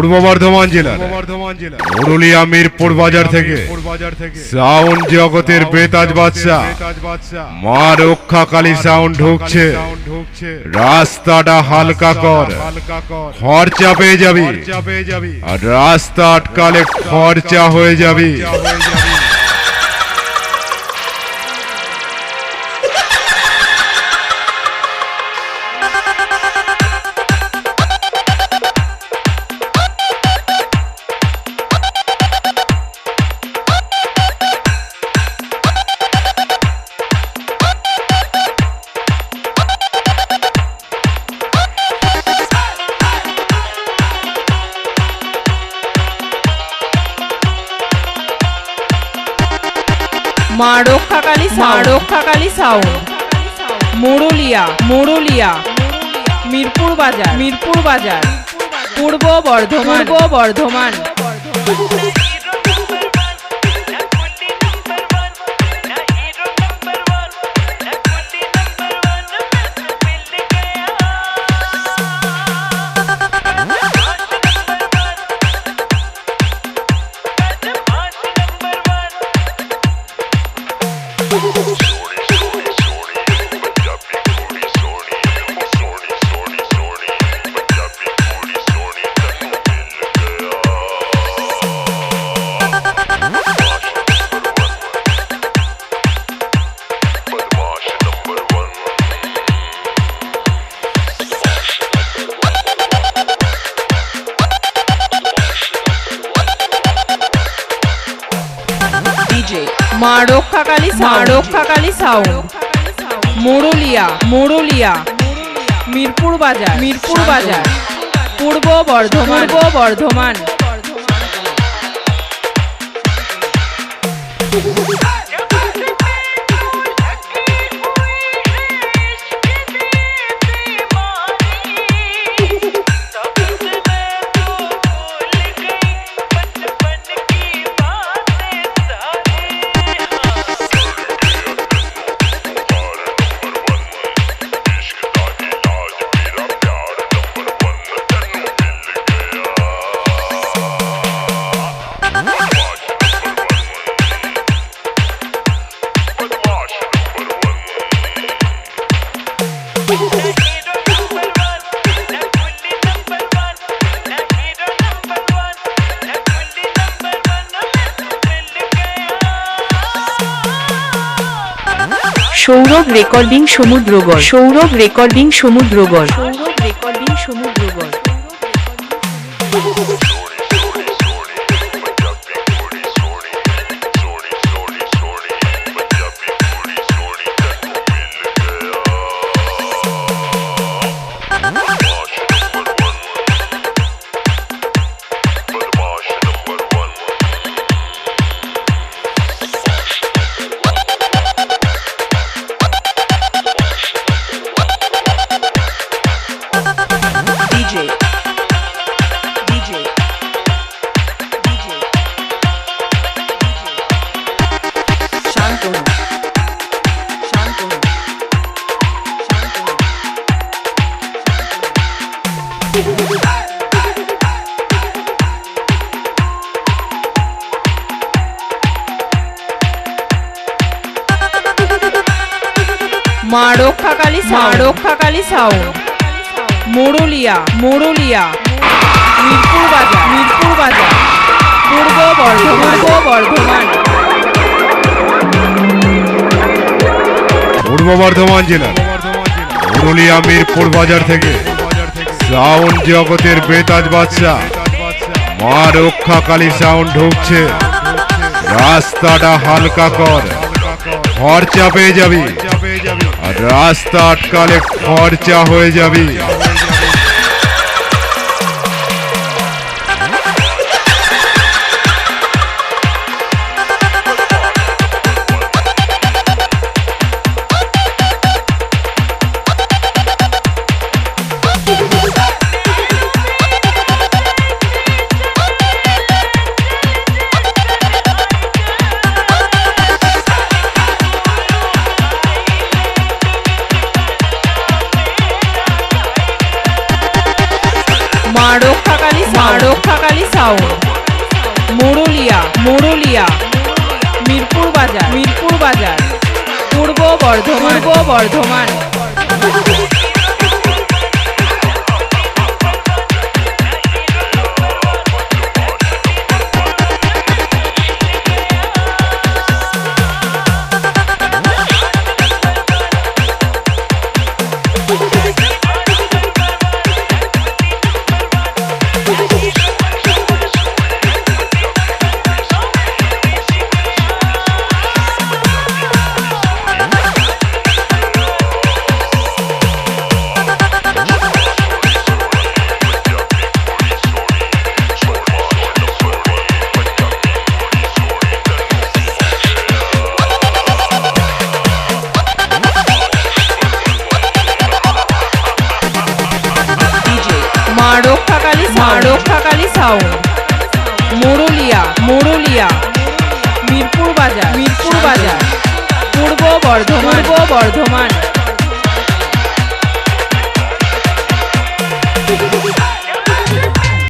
পূর্ব বর্ধমান জেলা বর্ধমান জেলা পুরুলিয়া মিরপুর বাজার থেকে বাজার থেকে সাউন্ড জগতের বেতাজ বাদশা মা রক্ষা কালী সাউন্ড ঢুকছে। ঢুকছে। রাস্তাটা হালকা কর। খরচা পেয়ে যাবি। আর রাস্তা আটকালে খরচা হয়ে যাবি। মা রক্ষাকালী মা রক্ষাকালী সাউন্ড মুরুলিয়া মুরুলিয়া। মিরপুর বাজার মিরপুর বাজার। পূর্ব বর্ধমান। পূর্ব বর্ধমান। মা রক্ষাকালী মা Rakshakali sound Muruliya Muruliya. Mirpur Bazar Mirpur Bazar. Purba Bardhaman. Purba Bardhaman. Sourav recording Samudragarh. Sourav recording Samudragarh. Sourav recording Samudragarh. মা রক্ষাকালী মা রক্ষাকালী সাউন্ড মুরুলিয়া মুরুলিয়া। মিরপুর বাজার মিরপুর বাজার। পূর্ব বর্ধমান। পূর্ব বর্ধমান। পূর্ব বর্ধমান জেলা। পুরুলিয়া মিরপুর বাজার থেকে সাউন্ড জগতের বেতাজ বাচ্চা মা রক্ষা কালী সাউন্ড ঢুকছে। রাস্তাটা হালকা কর। খরচা পেয়ে যাবি। রাস্তা আটকালে খরচা হয়ে যাবি রক্ষাকালী সাউন্ড মোরলিয়া মোরলিয়া মিরপুর বাজার মিরপুর বাজার পূর্ব বর্ধমান। পূর্ব বর্ধমান। সাউন্ড। মোরলিয়া মোরলিয়া। মিরপুর বাজার মিরপুর বাজার। পূর্ব বর্ধমান। পূর্ব বর্ধমান।